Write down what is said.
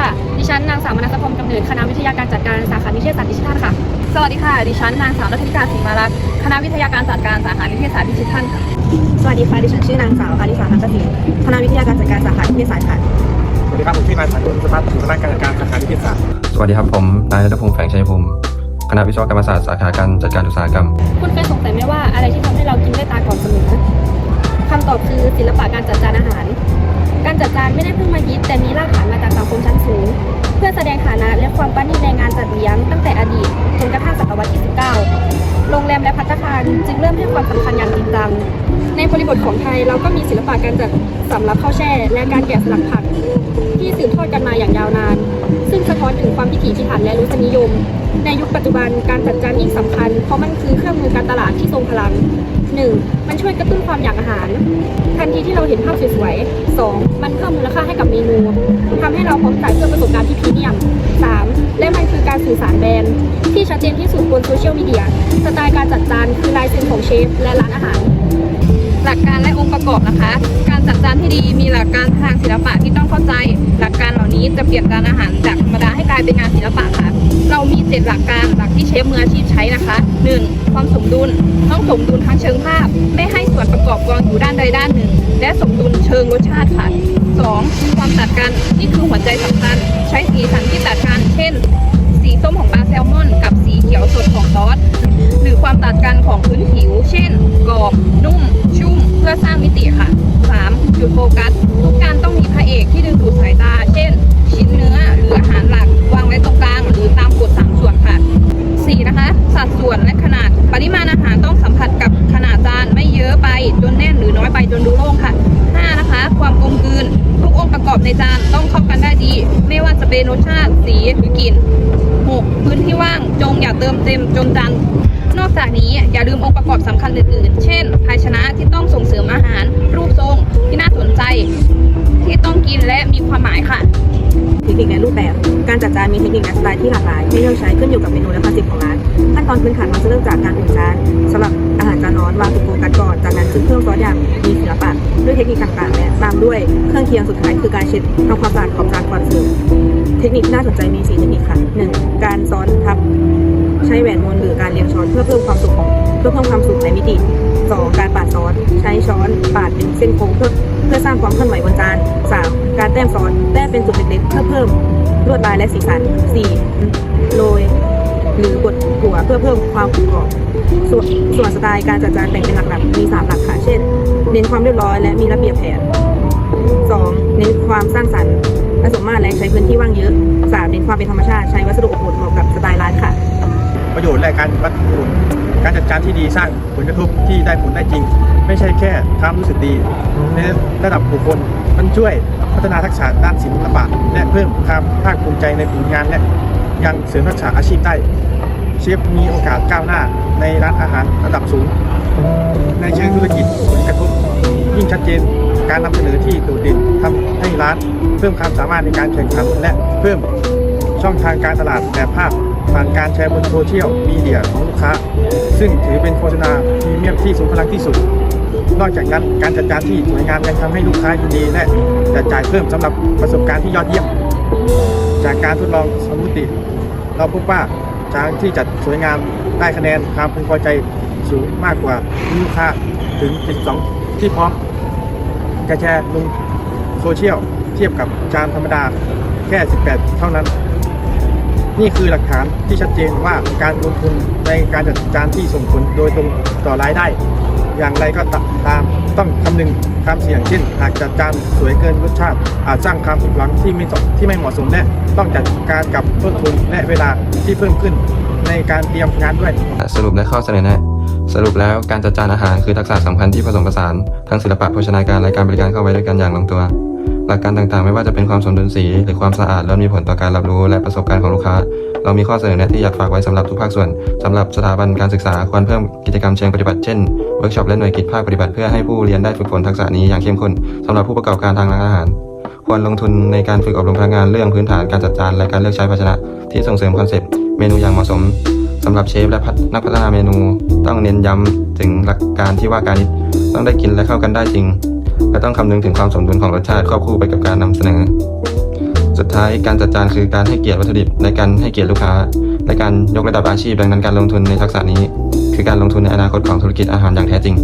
ค่ะ ดิฉันนางสาวมนัสพรมกำเนิดคณะวิทยาการจัดการสาขานิเทศศาสตร์ดิจิทัลค่ะ สวัสดีค่ะ ดิฉันนางสาวนัทธิการศรีมารักษ์คณะวิทยาการจัดการสาขานิเทศศาสตร์ดิจิทัลค่ะ สวัสดีค่ะ ดิฉันชื่อนางสาวอาริสาทัศศิลป์คณะวิทยาการจัดการสาขานิเทศศาสตร์ค่ะ สวัสดีครับผมชื่อนายสายบุญสพัฒน์คณะการจัดการสาขานิเทศศาสตร์ สวัสดีครับผมนายรัตพงษ์แฝงชัยภูมิคณะวิศวกรรมศาสตร์สาขาการจัดการอุตสาหกรรม คุณเคยสงสัยไหมว่าอะไรที่ทำให้เรากินด้วยตาก่อนเสมอคำตอบคือศิลปะการจัดจานอาหาร การจัดจานไม่ได้เพิ่งมาฮิตแต่มี ความสำคัญอย่างจริงจัง ในบริบทของไทยเราก็มีศิลปะการจัดสำรับข้าวแช่ และการแกะสลักผัก ที่สืบทอดกันมาอย่างยาวนาน ซึ่งสะท้อนถึงความพิถีพิถันและรสนิยม ในยุคปัจจุบันการจัดจานยิ่งสำคัญ เพราะมันคือเครื่องมือการตลาดที่ทรงพลัง 1. มันช่วยกระตุ้นความอยากอาหาร ทันทีที่เราเห็นภาพสวยๆ 2. มันเพิ่มมูลค่า เมนูทำให้เราพร้อมจ่ายเพื่อประสบการณ์ที่พรีเมียม 3. และมันคือการสื่อสารแบรนด์ ที่ชัดเจนที่สุดบนโซเชียลมีเดียสไตล์การจัดจานคือลายเซ็นของเชฟและร้านอาหารหลักการและองค์ประกอบนะคะ การจัดจานที่ดีมีหลักการทางศิลปะที่ต้องเข้าใจ หลักการเหล่านี้จะเปลี่ยนจานอาหารจากธรรมดาให้กลายเป็นงานศิลปะค่ะเรามีเจ็ดหลักการหลักที่เชฟมืออาชีพใช้นะคะ 1. ความสมดุลต้องสมดุลทางเชิงภาพ ไม่ให้ส่วนประกอบกองอยู่ด้านใดด้านหนึ่ง และสมดุลเชิงรสชาติค่ะ องความตัดกันนี่คือหัวใจสำคัญ ใช้สีสันที่ตัดกันเช่น สีส้มของปลาแซลมอน กับสีเขียวสดของซอสหรือความตัดกันของพื้นผิว เช่นกรอบนุ่ม ชุ่ม เพื่อสร้างมิติค่ะ 3. จุดโฟกัสทุกการต้อง ในจานต้องเข้ากันได้ดี ไม่ว่าจะเป็นรสชาติสีหรือกลิ่น 6. พื้นที่ว่างจงอย่าเติมเต็มจนจานนอกจากนี้อย่าลืมองค์ประกอบสำคัญอื่นๆ เช่น ภาชนะที่ต้องส่งเสริมอาหาร รูปทรงที่น่าสนใจ ที่ต้องกินและมีความหมายค่ะเทคนิคและรูปแบบ การจัดจานมีเทคนิคและสไตล์ที่หลากหลายให้เลือกใช้ขึ้นอยู่กับเมนูและคอนเซ็ปต์ของร้าน ขั้นตอนพื้นฐานมักจะเริ่มจากการอุ่นจานสำหรับอาหารจานร้อนวางจุโฟกัสก่อน จากนั้นจึงเพิ่มซอสอย่างมี เทคนิคต่างๆและตามด้วยเครื่องเคียงสุดท้ายคือการเช็ดทำความสะอาดขอบจานก่อนเสิร์ฟเทคนิคที่น่าสนใจมี4เทคนิคค่ะ 1. การซ้อนทับใช้แหวนมนหรือการเรียงช้อนเพื่อเพิ่มความสุขของเพื่อเพิ่มความสุขในมิติ 2. การปาดซอสใช้ช้อนปาดเป็นเส้นโค้งเพื่อเพื่อสร้างความเคลื่อนไหวบนจาน 3. การแต้มซอสแต้มเป็นจุดเล็กๆเพื่อเพิ่มลวดลายและสีสัน 4. โรยหรือบดหัวเพื่อเพิ่มความกรอบส่วนส่วนสไตล์การจัดจานแบ่งเป็นหลักๆมี3หลักค่ะเช่น เน้นความเรียบร้อยและมีระเบียบแผน 2. เน้นความสร้างสรรค์ผสมมาตรและใช้พื้นที่ว่างเยอะ 3. เน้นความเป็นธรรมชาติใช้วัสดุอบอุ่นเหมาะกับสไตล์ร้านค่ะ ประโยชน์และการวัดผลการจัดการที่ดีสร้างผลกระทบที่ได้ผลได้จริง ไม่ใช่แค่ความรู้สึกดีในระดับบุคคลมันช่วยพัฒนาทักษะด้านศิลปะและเพิ่มความภาคภูมิใจในผลงานและยังเสริมทักษะอาชีพได้เชฟมีโอกาสก้าวหน้าในร้านอาหารระดับสูง การนำเสนอที่โดดเด่นทำให้ร้าน เพิ่มความสามารถในการแข่งขันและเพิ่มช่องทางการตลาดแบบภาพผ่านการแชร์บนโซเชียลมีเดียของลูกค้า ซึ่งถือเป็นโฆษณาพรีเมียมที่สูงพลังที่สุด นอกจากนั้นการจัดการที่สวยงามยังทำให้ลูกค้ายินดีและจะจ่ายเพิ่มสำหรับประสบการณ์ที่ยอดเยี่ยม จากการทดลองสมุติ เราพบว่าจานที่จัดสวยงามได้คะแนนความพึงพอใจสูงมากกว่าลูกค้าถึง 12 ที่พร้อม จะแชร์ลงโซเชียลเทียบกับจานธรรมดาแค่ 18 เท่านั้น นี่คือหลักฐานที่ชัดเจนว่าการลงทุนในการจัดจานที่ส่งผลโดยตรงต่อรายได้ อย่างไรก็ตามต้องคำนึงความเสี่ยงเช่นหากจัดจานสวยเกินรสชาติ อาจสร้างความผิดหวังที่ไม่สมที่ไม่เหมาะสมและต้องจัดการกับต้นทุนและเวลาที่เพิ่มขึ้นในการเตรียมงานด้วย สรุปและข้อเสนอแนะ สรุปแล้วการจัดจานอาหารคือทักษะสำคัญที่ผสมผสานทั้งศิลปะโภชนาการและการบริการเข้าไว้ด้วยกันอย่างลงตัว หลักการต่างๆ ไม่ว่าจะเป็นความสมดุลสี หรือความสะอาดล้วนมีผลต่อการรับรู้และประสบการณ์ของลูกค้า เรามีข้อเสนอแนะที่อยากฝากไว้สำหรับทุกภาคส่วนสำหรับสถาบันการศึกษาควรเพิ่มกิจกรรมเชิงปฏิบัติเช่นเวิร์กช็อปและหน่วยกิจภาคปฏิบัติเพื่อให้ผู้เรียนได้ฝึกฝนทักษะนี้อย่างเข้มข้นสำหรับผู้ประกอบการทางร้านอาหาร ควรลงทุนในการฝึกอบรมพนักงานเรื่องพื้นฐานการจัดจานและการเลือกใช้ภาชนะที่ส่งเสริมคอนเซปต์เมนูอย่างเหมาะสมสำหรับเชฟและนักพัฒนาเมนู ต้องเน้นย้ำถึงหลักการที่ว่าการนี้ต้องได้กินและเข้ากันได้จริง และต้องคำนึงถึงความสมดุลของรสชาติควบคู่ไปกับการนำเสนอ สุดท้ายการจัดจานคือการให้เกียรติวัตถุดิบในการให้เกียรติลูกค้าและการยกระดับอาชีพดังนั้นการลงทุนในทักษะนี้ คือการลงทุนในอนาคตของธุรกิจอาหารอย่างแท้จริง